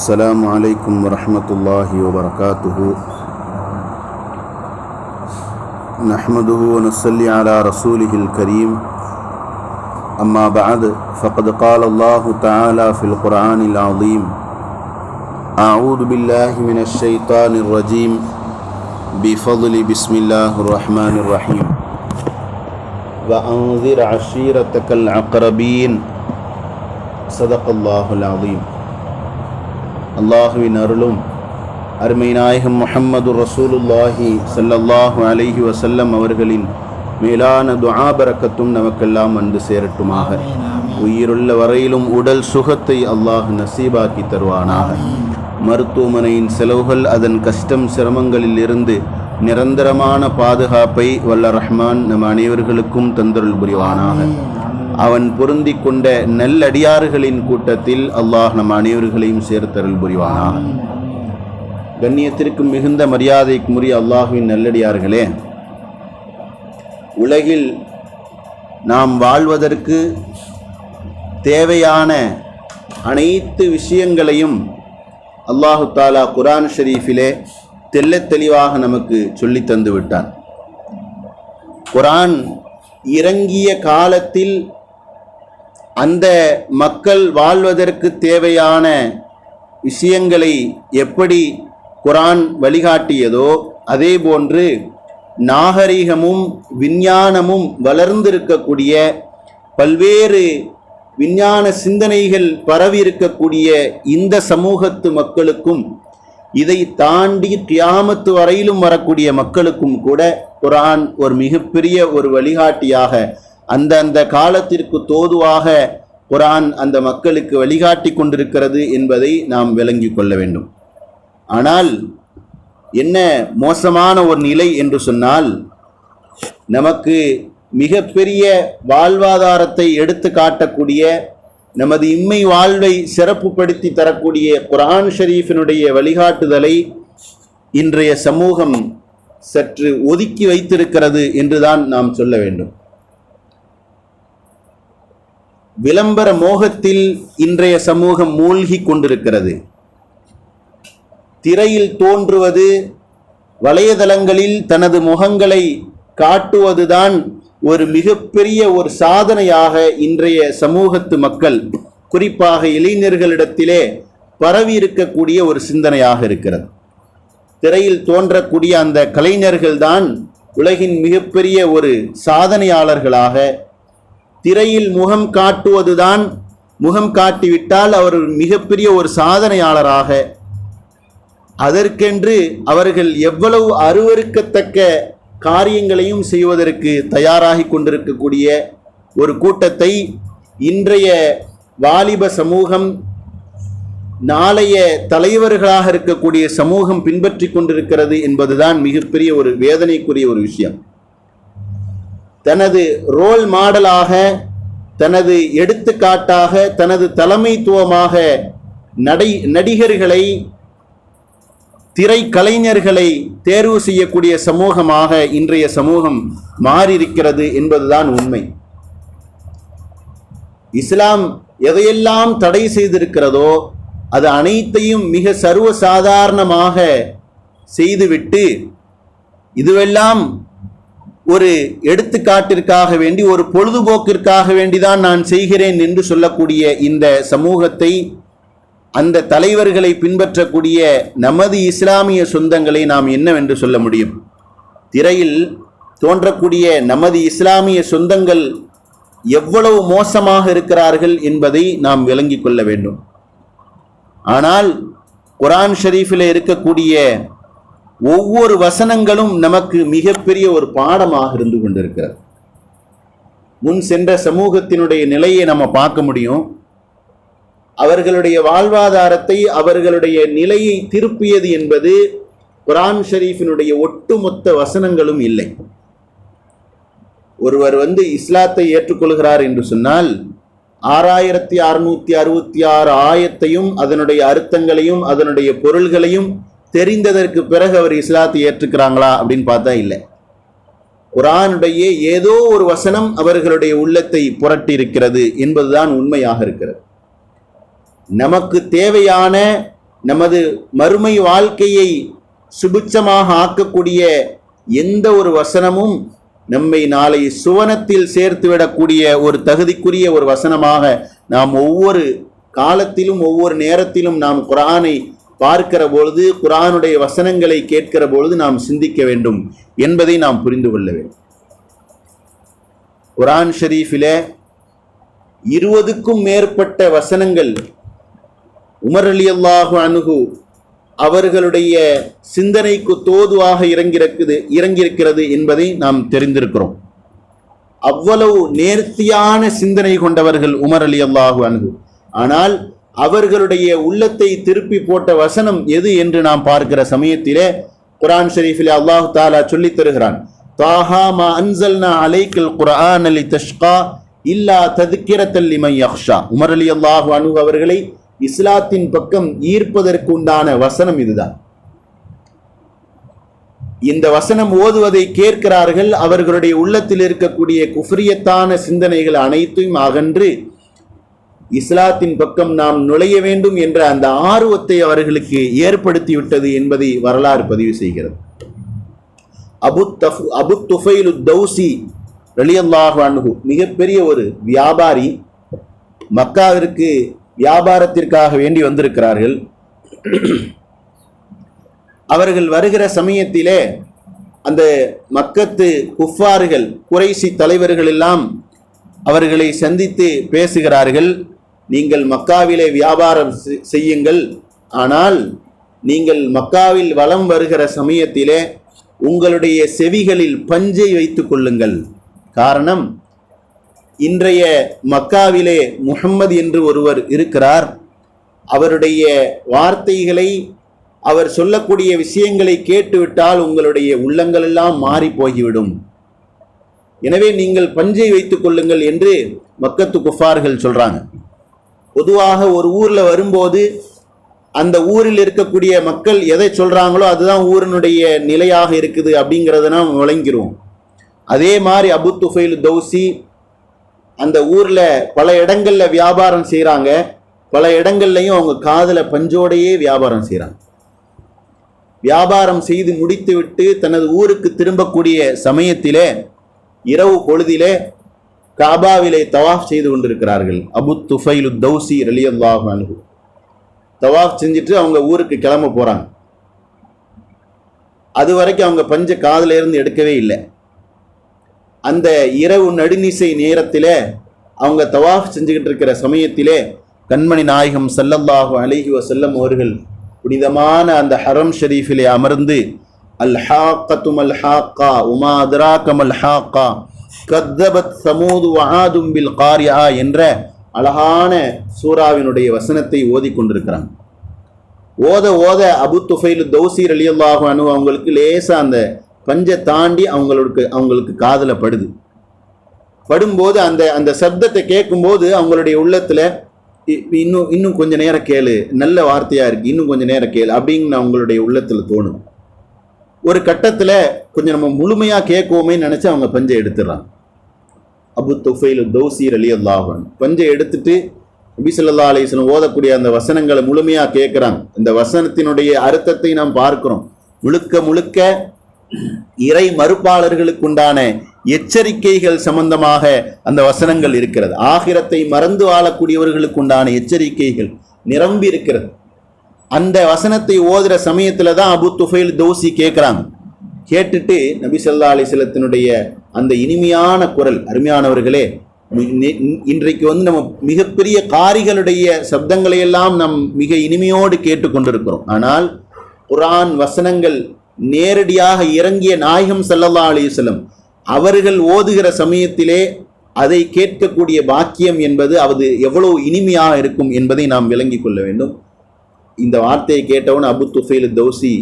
السلام عليكم ورحمة الله وبركاته. نحمده ونصلي على رسوله الكريم. أما بعد فقد قال الله تعالى في القرآن العظيم أعوذ بالله من الشيطان الرجيم. بفضل بسم الله الرحمن الرحيم. وأنذر عشيرتك العقربين. صدق الله العظيم. அல்லாஹுவின் அருளும் அருமை நாயகம் முஹம்மது ரசூலுல்லாஹி ஸல்லல்லாஹு அலைஹி வஸல்லம் அவர்களின் மேலான துஆபரக்கத்தும் நமக்கெல்லாம் வந்து சேரட்டுமாக. உயிருள்ள வரையிலும் உடல் சுகத்தை அல்லாஹ் நசீபாக்கி தருவானாக. மருத்துவமனையின் செலவுகள் அதன் கஷ்டம் சிரமங்களில் இருந்து நிரந்தரமான பாதுகாப்பை வல்ல ரஹ்மான் நம் அனைவர்களுக்கும் தந்தருள் புரிவானாக. அவன் பொருந்தி கொண்ட நல்லடியார்களின் கூட்டத்தில் அல்லாஹ் நம் அனைவர்களையும் சேர்த்தருள் புரிவானா கண்ணியத்திற்கு மிகுந்த மரியாதைக்கு முறிய அல்லாஹுவின் நல்லடியார்களே உலகில் நாம் வாழ்வதற்கு தேவையான அனைத்து விஷயங்களையும் அல்லாஹு தாலா குரான் ஷரீஃபிலே தெல்ல தெளிவாக நமக்கு சொல்லி தந்து விட்டான். குரான் இறங்கிய காலத்தில் அந்த மக்கள் வாழ்வதற்கு தேவையான விஷயங்களை எப்படி குரான் வழிகாட்டியதோ அதே போன்று நாகரிகமும் விஞ்ஞானமும் வளர்ந்திருக்கக்கூடிய பல்வேறு விஞ்ஞான சிந்தனைகள் பரவி இருக்கக்கூடிய இந்த சமூகத்து மக்களுக்கும் இதை தாண்டி கியாமத்து வரையிலும் வரக்கூடிய மக்களுக்கும் கூட குரான் ஒரு மிகப்பெரிய ஒரு வழிகாட்டியாக அந்த அந்த காலத்திற்கு தோதுவாக குரான் அந்த மக்களுக்கு வழிகாட்டி கொண்டிருக்கிறது என்பதை நாம் விளங்கி கொள்ள வேண்டும். ஆனால் என்ன மோசமான ஒரு நிலை என்று சொன்னால் நமக்கு மிகப்பெரிய வாழ்வாதாரத்தை எடுத்து காட்டக்கூடிய நமது இம்மை வாழ்வை சிறப்புப்படுத்தி தரக்கூடிய குரான் ஷரீஃபினுடைய வழிகாட்டுதலை இன்றைய சமூகம் சற்று ஒதுக்கி வைத்திருக்கிறது என்றுதான் நாம் சொல்ல வேண்டும். விளம்பர மோகத்தில் இன்றைய சமூகம் மூழ்கி கொண்டிருக்கிறது. திரையில் தோன்றுவது வலையதளங்களில் தனது முகங்களை காட்டுவதுதான் ஒரு மிகப்பெரிய ஒரு சாதனையாக இன்றைய சமூகத்து மக்கள் குறிப்பாக இளைஞர்களிடத்திலே பரவி இருக்கக்கூடிய ஒரு சிந்தனையாக இருக்கிறது. திரையில் தோன்றக்கூடிய அந்த கலைஞர்கள் தான் உலகின் மிகப்பெரிய ஒரு சாதனையாளர்களாக திரையில் முகம் காட்டுவதுதான் முகம் காட்டிவிட்டால் அவர் மிகப்பெரிய ஒரு சாதனையாளராக. அதற்கென்று அவர்கள் எவ்வளவு அருவருக்கத்தக்க காரியங்களையும் செய்வதற்கு தயாராகி கொண்டிருக்கக்கூடிய ஒரு கூட்டத்தை இன்றைய வாலிப சமூகம் நாளைய தலைவர்களாக இருக்கக்கூடிய சமூகம் பின்பற்றி கொண்டிருக்கிறது என்பதுதான் மிகப்பெரிய ஒரு வேதனைக்குரிய ஒரு விஷயம். தனது ரோல் மாடலாக தனது எடுத்துக்காட்டாக தனது தலைமைத்துவமாக நடை நடிகர்களை திரை கலைஞர்களை தேர்வு செய்யக்கூடிய சமூகமாக இன்றைய சமூகம் மாறியிருக்கிறது என்பதுதான் உண்மை. இஸ்லாம் எதையெல்லாம் தடை செய்திருக்கிறதோ அது அனைத்தையும் மிக சர்வசாதாரணமாக செய்துவிட்டு இதுவெல்லாம் ஒரு எடுத்துக்காட்டிற்காக வேண்டி ஒரு பொழுதுபோக்கிற்காக வேண்டிதான் நான் செய்கிறேன் என்று சொல்லக்கூடிய இந்த சமூகத்தை அந்த தலைவர்களை பின்பற்றக்கூடிய நமது இஸ்லாமிய சொந்தங்களை நாம் என்னவென்று சொல்ல முடியும்? திரையில் தோன்றக்கூடிய நமது இஸ்லாமிய சொந்தங்கள் எவ்வளவு மோசமாக இருக்கிறார்கள் என்பதை நாம் விளங்கிக் கொள்ள வேண்டும். ஆனால் குரான் ஷரீஃபில் இருக்கக்கூடிய ஒவ்வொரு வசனங்களும் நமக்கு மிகப்பெரிய ஒரு பாடமாக இருந்து கொண்டிருக்கிறது. முன் சென்ற சமூகத்தினுடைய நிலையை நம்ம பார்க்க முடியும். அவர்களுடைய வாழ்வாதாரத்தை அவர்களுடைய நிலையை திருப்பியது என்பது குரான் ஷரீஃபினுடைய ஒட்டுமொத்த வசனங்களும் இல்லை. ஒருவர் வந்து இஸ்லாத்தை ஏற்றுக்கொள்கிறார் என்று சொன்னால் ஆறாயிரத்தி அறுநூத்தி அறுபத்தி ஆறு ஆயத்தையும் அதனுடைய அர்த்தங்களையும் அதனுடைய பொருள்களையும் தெரிந்ததற்கு பிறகு அவர் இஸ்லாத்தை ஏற்றுக்கிறாங்களா அப்படின்னு பார்த்தா இல்லை. குரானுடைய ஏதோ ஒரு வசனம் அவர்களுடைய உள்ளத்தை புரட்டி இருக்கிறது என்பதுதான் உண்மையாக இருக்கிறது. நமக்கு தேவையான நமது மறுமை வாழ்க்கையை சுபிட்சமாக ஆக்கக்கூடிய எந்த ஒரு வசனமும் நம்மை நாளை சுவனத்தில் சேர்த்துவிடக்கூடிய ஒரு தகுதிக்குரிய ஒரு வசனமாக நாம் ஒவ்வொரு காலத்திலும் ஒவ்வொரு நேரத்திலும் நாம் குரானை பார்க்கிற பொழுது குரானுடைய வசனங்களை கேட்கிற பொழுது நாம் சிந்திக்க வேண்டும் என்பதை நாம் புரிந்து கொள்ள வேண்டும். குரான் ஷரீஃபிலே இருபதுக்கும் மேற்பட்ட வசனங்கள் உமர் அலி அல்லாஹு அணுகு அவர்களுடைய சிந்தனைக்கு தோதுவாக இறங்கியிருக்குது இறங்கியிருக்கிறது என்பதை நாம் தெரிந்திருக்கிறோம். அவ்வளவு நேர்த்தியான சிந்தனை கொண்டவர்கள் உமர் அலி அல்லாஹு அணுகு ஆனால் அவர்களுடைய உள்ளத்தை திருப்பி போட்ட வசனம் எது என்று நாம் பார்க்கிற சமயத்திலே குரான் ஷெரீஃபில் அல்லாஹு தாலா சொல்லித் தருகிறான். தாஹா மா அன்சல்னா அலைக்கல் குரான் அலி தஷ்கா இல்லா ததுக்கிரத்தல் லிமை யக்ஷா உமர் அலி அல்லாஹு அனு அவர்களை இஸ்லாத்தின் பக்கம் ஈர்ப்பதற்கு உண்டான வசனம் இதுதான். இந்த வசனம் ஓதுவதை கேட்கிறார்கள் அவர்களுடைய உள்ளத்தில் இருக்கக்கூடிய குஃப்ரியத்தான சிந்தனைகள் அனைத்தையும் அகன்று இஸ்லாத்தின் பக்கம் நாம் நுழைய வேண்டும் என்ற அந்த ஆர்வத்தை அவர்களுக்கு ஏற்படுத்திவிட்டது என்பதை வரலாறு பதிவு செய்கிறது. அபு தஃப் அபு துஃபைலு தௌசி ரலியல்லாஹு அன்ஹு மிகப்பெரிய ஒரு வியாபாரி மக்காவிற்கு வியாபாரத்திற்காக வேண்டி வந்திருக்கிறார்கள். அவர்கள் வருகிற சமயத்திலே அந்த மக்கத்து குஃபார்கள் குறைசி தலைவர்கள் எல்லாம் அவர்களை சந்தித்து பேசுகிறார்கள். நீங்கள் மக்காவிலே வியாபாரம் செ- செய்யுங்கள். ஆனால் நீங்கள் மக்காவில் வலம் வருகிற சமயத்திலே உங்களுடைய செவிகளில் பஞ்சை வைத்து கொள்ளுங்கள். காரணம் இன்றைய மக்காவிலே முஹம்மது என்று ஒருவர் இருக்கிறார். அவருடைய வார்த்தைகளை அவர் சொல்லக்கூடிய விஷயங்களை கேட்டுவிட்டால் உங்களுடைய உள்ளங்கள் எல்லாம் மாறி போய்விடும் எனவே நீங்கள் பஞ்சை வைத்துக் கொள்ளுங்கள் என்று மக்கத்து குஃபார்கள் சொல்றாங்க. பொதுவாக ஒரு ஊரில் வரும்போது அந்த ஊரில் இருக்கக்கூடிய மக்கள் எதை சொல்கிறாங்களோ அதுதான் ஊரினுடைய நிலையாக இருக்குது அப்படிங்கிறத நாம் அதே மாதிரி அபு துஃபைல் தௌசி அந்த ஊரில் பல இடங்களில் வியாபாரம் செய்கிறாங்க பல இடங்கள்லையும் அவங்க காதுல பஞ்சோடையே வியாபாரம் செய்கிறாங்க வியாபாரம் செய்து முடித்துவிட்டு தனது ஊருக்கு திரும்பக்கூடிய சமயத்திலே இரவு பொழுதிலே காபாவிலே தவாஃப் செய்து கொண்டிருக்கிறார்கள். அபு துஃபைலு தௌசி ரலியல்லாஹ் அனுகு தவாஃப் செஞ்சுட்டு அவங்க ஊருக்கு கிளம்ப போறாங்க. அது வரைக்கும் அவங்க பஞ்ச காதுல இருந்து எடுக்கவே இல்லை. அந்த இரவு நடுநிசை நேரத்திலே அவங்க தவாஃப் செஞ்சுக்கிட்டு இருக்கிற சமயத்திலே கண்மணி நாயகம் ஸல்லல்லாஹு அலைஹி வஸல்லம் அவர்கள் புனிதமான அந்த ஹரம் ஷரீஃபிலே அமர்ந்து அல் ஹாக்கத்தும் அல் ஹாக்கா உமா அதராக்கம் அல் ஹாக்கா கத்தபத் சமூது வஹாதும்பில் காரியா என்ற அழகான சூராவினுடைய வசனத்தை ஓதிக்கொண்டிருக்கிறாங்க ஓத ஓத அபு துஃபைலு தௌசீர் அலியல்லாஹு அனு அவங்களுக்கு லேசாக அந்த பஞ்சை தாண்டி அவங்களுக்கு அவங்களுக்கு காதில் படுது. படும்போது அந்த அந்த சப்தத்தை கேட்கும்போது அவங்களுடைய உள்ளத்தில் இ- இன்னும் இன்னும் கொஞ்சம் நேரம் கேளு நல்ல வார்த்தையாக இருக்குது இன்னும் கொஞ்சம் நேரம் கேளு அப்படின்னு அவங்களுடைய உள்ளத்தில் தோணும் ஒரு கட்டத்தில் கொஞ்சம் நம்ம முழுமையாக கேட்குவோமே நினச்சி அவங்க பஞ்சை எடுத்துடுறாங்க. அபு துஃபைல் தௌசீர் அலி அல்லாஹன் பஞ்சை எடுத்துட்டு நபி ஸல்லல்லாஹு ஓதக்கூடிய அந்த வசனங்களை முழுமையாக கேட்குறாங்க. இந்த வசனத்தினுடைய அர்த்தத்தை நாம் பார்க்கிறோம். முழுக்க முழுக்க இறை மறுப்பாளர்களுக்குண்டான எச்சரிக்கைகள் சம்பந்தமாக அந்த வசனங்கள் இருக்கிறது. ஆகிரத்தை மறந்து வாழக்கூடியவர்களுக்குண்டான எச்சரிக்கைகள் நிரம்பி இருக்கிறது. அந்த வசனத்தை ஓதுற சமயத்தில் தான் அபு துஃபைல் தௌசி கேட்குறாங்க கேட்டுட்டு நபி ஸல்லல்லாஹு அலிசலத்தினுடைய அந்த இனிமையான குரல் அருமையானவர்களே இன்றைக்கு வந்து நம்ம மிகப்பெரிய காரிகளுடைய சப்தங்களை எல்லாம் நம் மிக இனிமையோடு கேட்டுக்கொண்டிருக்கிறோம். ஆனால் குரான் வசனங்கள் நேரடியாக இறங்கிய நாயகம் சல்லல்லா அலிசலம் அவர்கள் ஓதுகிற சமயத்திலே அதை கேட்கக்கூடிய பாக்கியம் என்பது அது எவ்வளவு இனிமையாக இருக்கும் என்பதை நாம் விளங்கிக் கொள்ள வேண்டும். இந்த வார்த்தையை கேட்டவன் அபு துஃபைல் தௌசி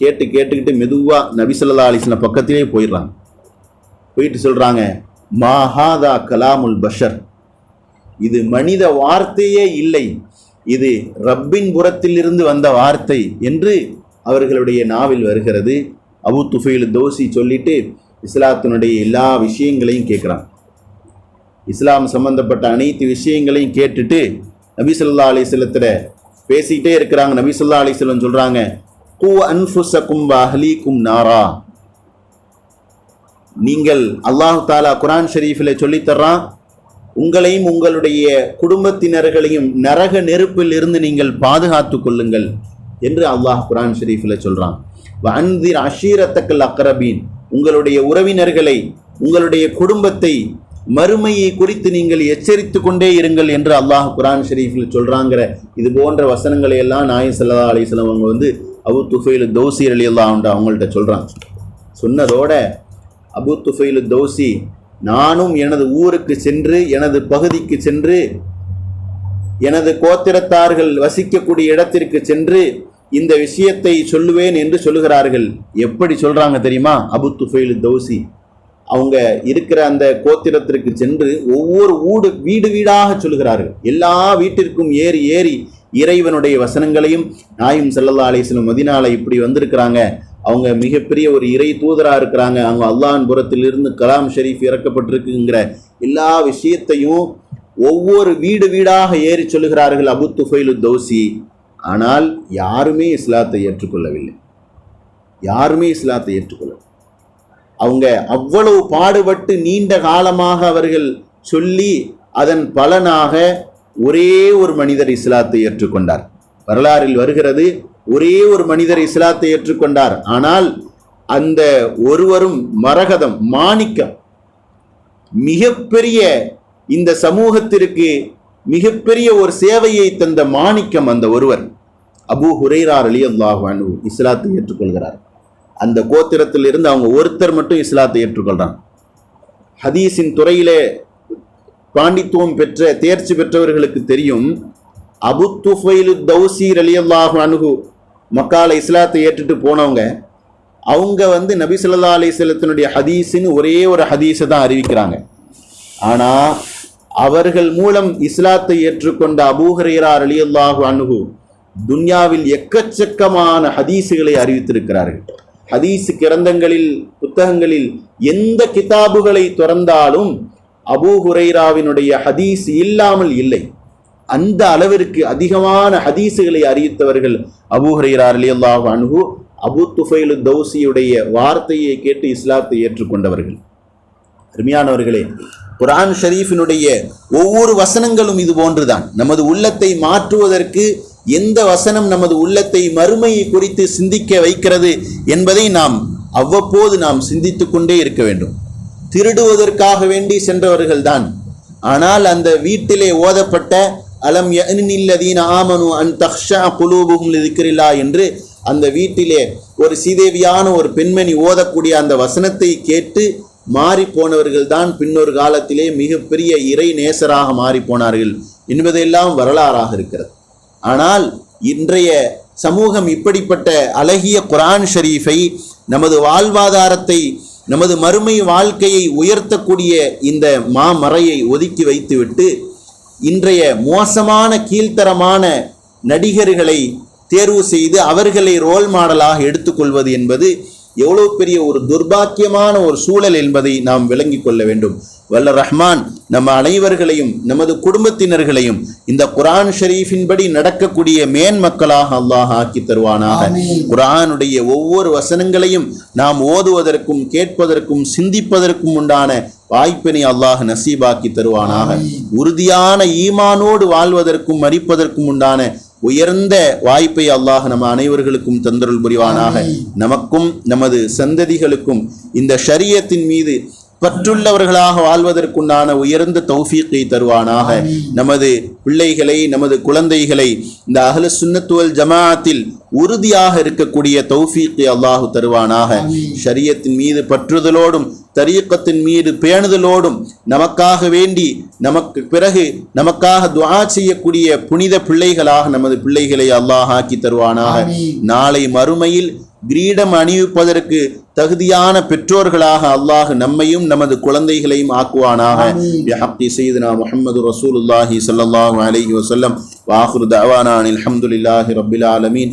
கேட்டு கேட்டுக்கிட்டு மெதுவாக நபிசல்லா அலிஸ்ன பக்கத்திலே போயிடுறாங்க. போயிட்டு சொல்கிறாங்க மாஹாதா கலாமுல் பஷர். இது மனித வார்த்தையே இல்லை. இது ரப்பின் புறத்திலிருந்து வந்த வார்த்தை என்று அவர்களுடைய நாவில் வருகிறது. அபு துஃபைல் தோசி சொல்லிட்டு இஸ்லாத்தினுடைய எல்லா விஷயங்களையும் கேட்குறான். இஸ்லாம் சம்பந்தப்பட்ட அனைத்து விஷயங்களையும் கேட்டுட்டு நபி சொல்லா அலிஸ்லத்தில் பேசிக்கிட்டே இருக்கிறாங்க. நபி ஸல்லல்லாஹு அலைஹி வஸல்லம் சொல்றாங்க கூ அன்ஃபுஸக்கும் அஹ்லீக்கும் நாரா. நீங்கள் அல்லாஹ் தாலா குரான் ஷெரீஃபில் சொல்லித் தர்றான் உங்களையும் உங்களுடைய குடும்பத்தினர்களையும் நரக நெருப்பில் இருந்து நீங்கள் பாதுகாத்து கொள்ளுங்கள் என்று அல்லாஹ் குரான் ஷரீஃபில் சொல்கிறான் வன்திர் அஷீரத்தக்கல் அக்ரபீன். உங்களுடைய உறவினர்களை உங்களுடைய குடும்பத்தை மறுமையை குறித்து நீங்கள் எச்சரித்து கொண்டே இருங்கள் என்று அல்லாஹ் குரான் ஷெரீஃபில் சொல்கிறாங்கிற இது போன்ற வசனங்களை எல்லாம் நாயம் சல்லா அலிஸ்லாம் அவங்க வந்து அபு துஃபைல் தௌசி அலி அல்லா அவங்கள்ட்ட சொல்கிறாங்க சொன்னதோட அபு துஃபைலு தௌசி நானும் எனது ஊருக்கு சென்று எனது பகுதிக்கு சென்று எனது கோத்திரத்தார்கள் வசிக்கக்கூடிய இடத்திற்கு சென்று இந்த விஷயத்தை சொல்லுவேன் என்று சொல்லுகிறார்கள். எப்படி சொல்கிறாங்க தெரியுமா? அபு துஃபைலு தௌசி. அவங்க இருக்கிற அந்த கோத்திரத்திற்கு சென்று ஒவ்வொரு ஊடு வீடு வீடாக சொல்லுகிறார்கள். எல்லா வீட்டிற்கும் ஏறி ஏறி இறைவனுடைய வசனங்களையும் நாயும் செல்லல்லா அலிஸ்லம் மதினால இப்படி வந்திருக்கிறாங்க. அவங்க மிகப்பெரிய ஒரு இறை தூதராக இருக்கிறாங்க. அவங்க அல்லாஹ்வின் புறத்திலிருந்து கலாம் ஷெரீஃப் இறக்கப்பட்டிருக்குங்கிற எல்லா விஷயத்தையும் ஒவ்வொரு வீடு வீடாக ஏறி சொல்லுகிறார்கள் அபு துஃபைலு தௌசி. ஆனால் யாருமே இஸ்லாத்தை ஏற்றுக்கொள்ளவில்லை. யாருமே இஸ்லாத்தை ஏற்றுக்கொள்ளவில்லை. அவங்க அவ்வளவு பாடுபட்டு நீண்ட காலமாக அவர்கள் சொல்லி அதன் பலனாக ஒரே ஒரு மனிதர் இஸ்லாத்தை ஏற்றுக்கொண்டார். வரலாறில் வருகிறது ஒரே ஒரு மனிதர் இஸ்லாத்தை ஏற்றுக்கொண்டார். ஆனால் அந்த ஒருவரும் மரகதம் மாணிக்கம் மிகப்பெரிய இந்த சமூகத்திற்கு மிகப்பெரிய ஒரு சேவையை தந்த மாணிக்கம் அந்த ஒருவர். அபூ ஹுரைரார் அலி அல்லாஹ் அனு இஸ்லாத்தை ஏற்றுக்கொள்கிறார். அந்த கோத்திரத்தில் இருந்து அவங்க ஒருத்தர் மட்டும் இஸ்லாத்தை ஏற்றுக்கொள்கிறாங்க ஹதீஸின் துறையிலே பாண்டித்துவம் பெற்ற தேர்ச்சி பெற்றவர்களுக்கு தெரியும் அபு துஃபைலு தௌசீர் அலி அணுகு அனுகு மக்கால இஸ்லாத்தை ஏற்றுட்டு போனவங்க அவங்க வந்து நபி ஸல்லல்லாஹு அலைஹி ஹதீஸின்னு ஒரே ஒரு ஹதீஸை தான் அறிவிக்கிறாங்க. ஆனால் அவர்கள் மூலம் இஸ்லாத்தை ஏற்றுக்கொண்ட அபூஹரீரார் அலி அணுகு அனுகு துன்யாவில் எக்கச்சக்கமான ஹதீஸுகளை அறிவித்திருக்கிறார்கள். ஹதீஸ் கிரந்தங்களில் புத்தகங்களில் எந்த கிதாபுகளை திறந்தாலும் அபூ ஹுரைராவினுடைய ஹதீஸ் இல்லாமல் இல்லை. அந்த அளவிற்கு அதிகமான ஹதீஸுகளை அறிவித்தவர்கள் அபூ ஹுரைரா அலி அல்லாஹ் அனுகு அபு துஃபைலு தௌசியுடைய வார்த்தையை கேட்டு இஸ்லாத்தை ஏற்றுக்கொண்டவர்கள். அருமையானவர்களே குரான் ஷரீஃபினுடைய ஒவ்வொரு வசனங்களும் இது போன்றுதான் நமது உள்ளத்தை மாற்றுவதற்கு எந்த வசனம் நமது உள்ளத்தை மறுமையை குறித்து சிந்திக்க வைக்கிறது என்பதை நாம் அவ்வப்போது நாம் சிந்தித்து கொண்டே இருக்க வேண்டும். திருடுவதற்காக வேண்டி சென்றவர்கள்தான். ஆனால் அந்த வீட்டிலே ஓதப்பட்ட அலம் யனில்லதீன ஆமனு அன் தக்ஷா குலூபுகும் என்று அந்த வீட்டிலே ஒரு சீதேவியான ஒரு பெண்மணி ஓதக்கூடிய அந்த வசனத்தை கேட்டு மாறி போனவர்கள்தான் பின்னொரு காலத்திலே மிகப்பெரிய இறை நேசராக மாறி போனார்கள் என்பதெல்லாம் வரலாறாக இருக்கிறது. ஆனால் இன்றைய சமூகம் இப்படிப்பட்ட அழகிய குரான் ஷரீஃபை நமது வாழ்வாதாரத்தை நமது மறுமை வாழ்க்கையை உயர்த்தக்கூடிய இந்த மாமறையை ஒதுக்கி வைத்துவிட்டு இன்றைய மோசமான கீழ்த்தரமான நடிகர்களை தேர்வு செய்து அவர்களை ரோல் மாடலாக எடுத்துக்கொள்வது என்பது எவ்வளவு பெரிய ஒரு துர்பாக்கியமான ஒரு சூழல் என்பதை நாம் விளங்கிக் கொள்ள வேண்டும். வல்ல ரஹ்மான் நம்ம அனைவர்களையும் நமது குடும்பத்தினர்களையும் இந்த குரான் ஷரீஃபின்படி நடக்கக்கூடிய மேன் மக்களாக அல்லாஹ் ஆக்கி தருவானாக. குரானுடைய ஒவ்வொரு வசனங்களையும் நாம் ஓதுவதற்கும் கேட்பதற்கும் சிந்திப்பதற்கும் உண்டான வாய்ப்பினை அல்லாஹ் நசீபாக்கி தருவானாக. உறுதியான ஈமானோடு வாழ்வதற்கும் மறிப்பதற்கும் உண்டான உயர்ந்த வாய்ப்பை அல்லாஹ் நம்ம அனைவர்களுக்கும் தந்தருள் புரிவானாக. நமக்கும் நமது சந்ததிகளுக்கும் இந்த ஷரியத்தின் மீது பற்றுள்ளவர்களாக வாழ்வதற்குண்டான உயர்ந்த தௌஃபீக்கை தருவானாக. நமது பிள்ளைகளை நமது குழந்தைகளை இந்த அகல சுன்னத்துவல் ஜமாஅத்தில் உறுதியாக இருக்கக்கூடிய தௌஃபீக்கை அல்லாஹு தருவானாக. ஷரியத்தின் மீது பற்றுதலோடும் தரீக்கத்தின் மீது பேணுதலோடும் நமக்காக வேண்டி நமக்கு பிறகு நமக்காக துஆ செய்யக்கூடிய புனித பிள்ளைகளாக நமது பிள்ளைகளை அல்லாஹ் ஆக்கி தருவானாக. நாளை மறுமையில் கிரீடம் அணிவிப்பதற்கு தகுதியான பெற்றோர்களாக அல்லாஹ் நம்மையும் நமது குழந்தைகளையும் ஆக்குவானாக. பிஹக்கி சையதுனா முஹம்மது ரசூலுல்லாஹி ஸல்லல்லாஹு அலைஹி வஸல்லம். வாஹிரு தஅவானா அனில் ஹம்துலில்லாஹி ரப்பில் ஆலமீன்.